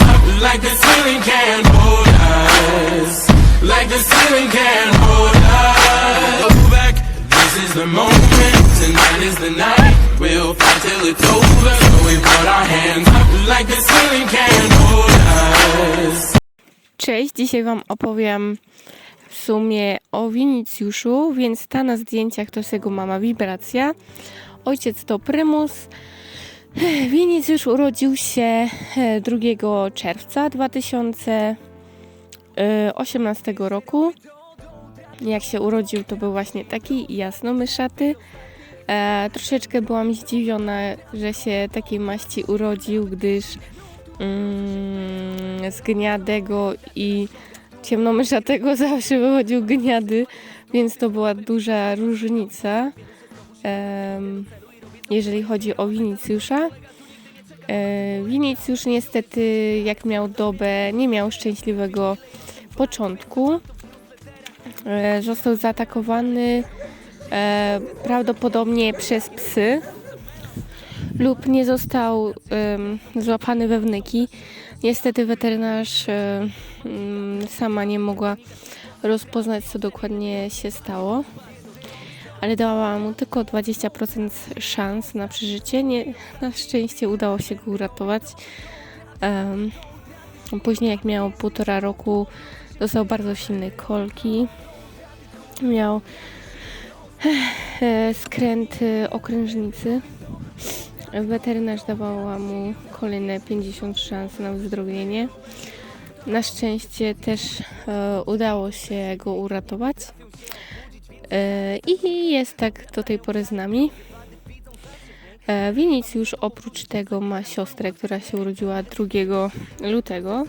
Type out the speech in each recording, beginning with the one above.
up like the ceiling can't hold us. Like the ceiling can't hold us. Back, this is the moment. Tonight is the night. We'll fight till it's over. So we put our hands up like the ceiling can't hold us. Cześć, dzisiaj Wam opowiem w sumie o Winicjuszu, więc ta na zdjęciach to jest jego mama Wibracja, ojciec to Prymus. Winicjusz urodził się e, 2 czerwca 2018 roku. Jak się urodził, to był właśnie taki jasnomyszaty. E, troszeczkę byłam zdziwiona, że się takiej maści urodził, gdyż mm, z gniadego i ciemnomyszatego zawsze wychodził gniady, więc to była duża różnica, em, jeżeli chodzi o Winicjusza. E, Winicjusz niestety, jak miał dobę, nie miał szczęśliwego początku. E, Został zaatakowany e, prawdopodobnie przez psy lub nie został złapany we wnyki. Niestety weterynarz e, mm, sama nie mogła rozpoznać, co dokładnie się stało, ale dała mu tylko 20% szans na przeżycie. Nie, na szczęście udało się go uratować. Em, później, jak miał półtora roku, dostał bardzo silne kolki. Miał e, skręt e, okrężnicy. Weterynarz dawała mu kolejne 50 szans na wyzdrowienie. Na szczęście też e, udało się go uratować. E, I jest tak do tej pory z nami. E, Winicjusz oprócz tego ma siostrę, która się urodziła 2 lutego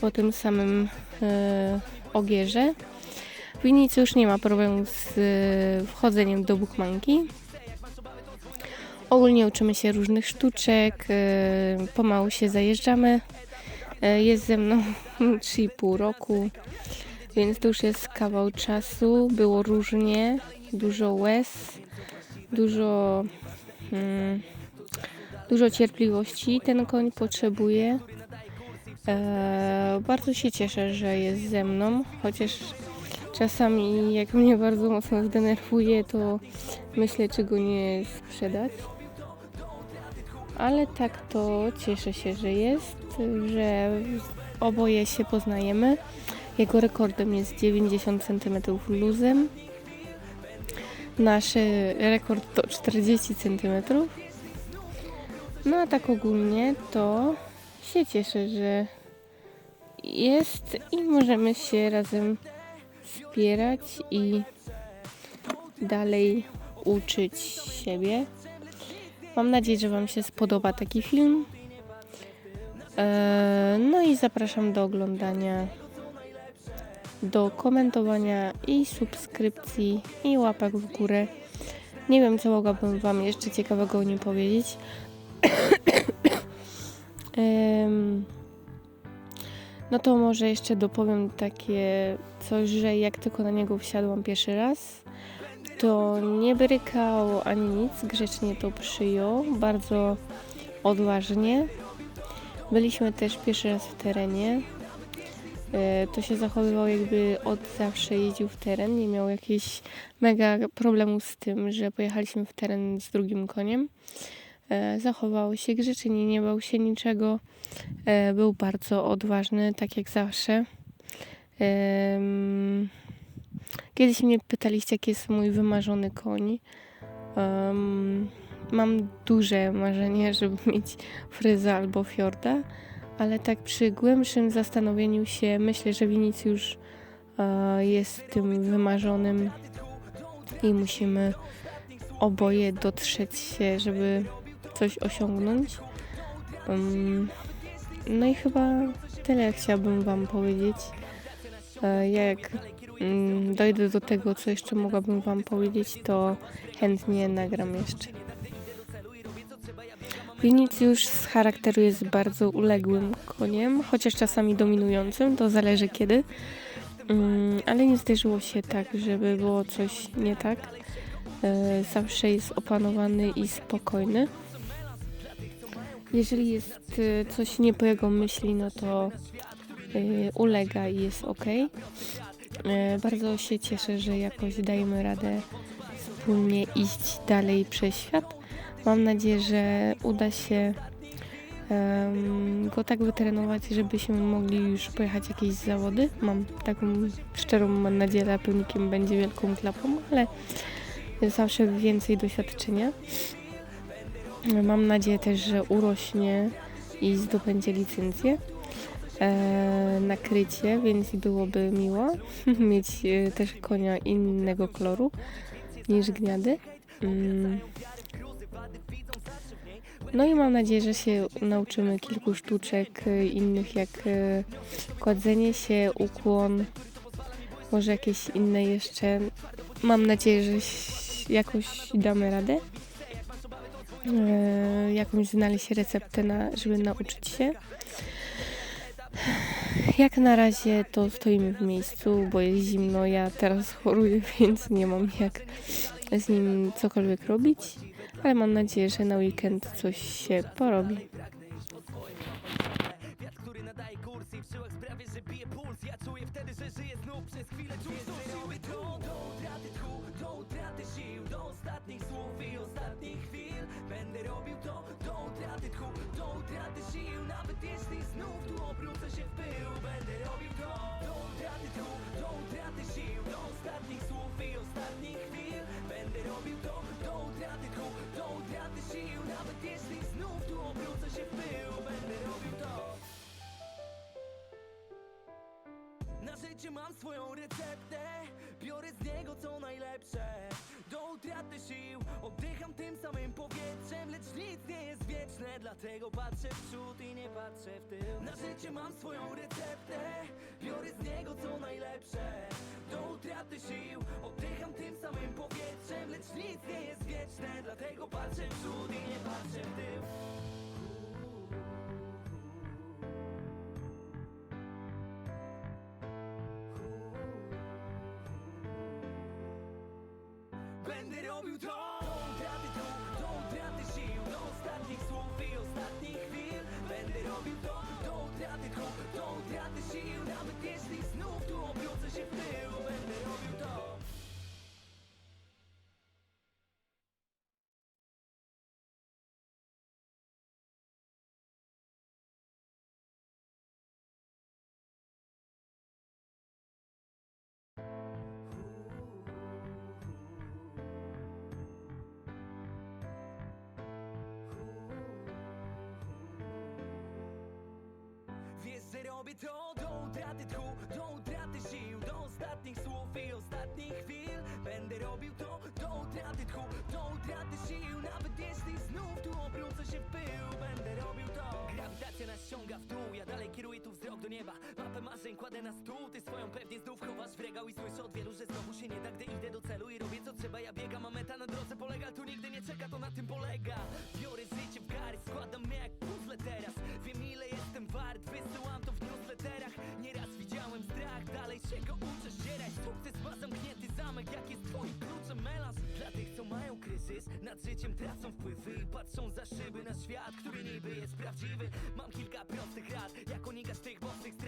po tym samym e, ogierze. Winicjusz nie ma problemu z wchodzeniem do buchmanki. Ogólnie uczymy się różnych sztuczek, pomału się zajeżdżamy. Jest ze mną 3,5 roku, więc to już jest kawał czasu. Było różnie, dużo łez, dużo, mm, dużo cierpliwości ten koń potrzebuje. E, bardzo się cieszę, że jest ze mną, chociaż czasami jak mnie bardzo mocno zdenerwuje, to myślę, czy go nie sprzedać ale tak to cieszę się, że jest, że oboje się poznajemy. Jego rekordem jest 90 cm luzem. Nasz e, rekord to 40 cm. No a tak ogólnie to się cieszę, że jest i możemy się razem wspierać i dalej uczyć siebie. Mam nadzieję, że Wam się spodoba taki film. Eee, No i zapraszam do oglądania, do komentowania i subskrypcji i łapek w górę. Nie wiem, co mogłabym Wam jeszcze ciekawego o nim powiedzieć. Em, No to może jeszcze dopowiem takie coś, że jak tylko na niego wsiadłam pierwszy raz, to nie brykał ani nic, grzecznie to przyjął, bardzo odważnie. Byliśmy też pierwszy raz w terenie. E, To się zachowywał jakby od zawsze jeździł w teren, nie miał jakichś mega problemu z tym, że pojechaliśmy w teren z drugim koniem. E, Zachował się grzecznie, nie bał się niczego. E, Był bardzo odważny, tak jak zawsze. Kiedyś mnie pytaliście, jaki jest mój wymarzony koń. Mam duże marzenie, żeby mieć fryza albo fiorda, ale tak przy głębszym zastanowieniu się myślę, że Winicjusz e, jest tym wymarzonym i musimy oboje dotrzeć się, żeby coś osiągnąć. No i chyba tyle chciałabym Wam powiedzieć. E, Jak mm, dojdę do tego, co jeszcze mogłabym Wam powiedzieć, to chętnie nagram jeszcze. Winicjusz z charakteru jest bardzo uległym koniem, chociaż czasami dominującym, to zależy kiedy. Mm, Ale nie zdarzyło się tak, żeby było coś nie tak. E, Zawsze jest opanowany i spokojny. Jeżeli jest y, coś nie po jego myśli, no to y, ulega i jest ok. Y, bardzo się cieszę, że jakoś dajemy radę wspólnie iść dalej przez świat. Mam nadzieję, że uda się em, go tak wytrenować, żebyśmy mogli już pojechać jakieś zawody. Mam taką szczerą mam nadzieję, że pełnikiem będzie wielką klapą, ale zawsze więcej doświadczenia. Mam nadzieję też, że urośnie i zdobędzie licencję e, na krycie, więc byłoby miło mieć e, też konia innego koloru niż gniady. Mm. No i mam nadzieję, że się nauczymy kilku sztuczek e, innych jak e, kładzenie się, ukłon, może jakieś inne jeszcze. Mam nadzieję, że jakoś damy radę. E, jakąś znaleźć receptę, na, żeby nauczyć się. Jak na razie to stoimy w miejscu, bo jest zimno. Ja teraz choruję, więc nie mam jak z nim cokolwiek robić. Ale mam nadzieję, że na weekend coś się porobi. Będę robił to, do utraty tchu, do utraty sił Nawet jeśli znów tu się w pył Będę robił to Na życie mam swoją receptę Biorę z niego co najlepsze. Do utraty sił Oddycham tym samym powietrzem Lecz nic nie jest wieczne Dlatego patrzę w przód i nie patrzę w tył. Na życie mam swoją receptę Biorę z niego co najlepsze. Do utraty sił Oddycham tym samym powietrzem Lecz nic nie jest wieczne Dlatego patrzę w przód i nie patrzę w tył Będę robił to Do utraty dróg, do utraty sił. Do ostatnich słów i ostatnich chwil. Będę robił to Do utraty dróg, do utraty sił. Nawet jeśli znów tu obrócę się w tył. Będę robił to robię to do utraty tchu, do utraty sił Do ostatnich słów i ostatnich chwil. Będę robił to do utraty tchu, do utraty sił. Nawet jeśli znów tu obrócę się w pył Będę robił to. Grawitacja nas ściąga w dół, ja dalej kieruję tu wzrok do nieba. Mapę marzeń kładę na stół, ty swoją pewnie znów chowasz w regał I słyszę od wielu, że znowu się nie da, gdy idę do celu I robię co trzeba, ja biegam, a meta na drodze polega Tu nigdy nie czeka, to na tym polega. Biorę życie w garść, składam mnie jak puzzle teraz. Wiem ile kryzys Nad życiem tracą wpływy patrzą za szyby na świat, który niby jest prawdziwy. Mam kilka prostych rad, jak unikać tych bostych strat.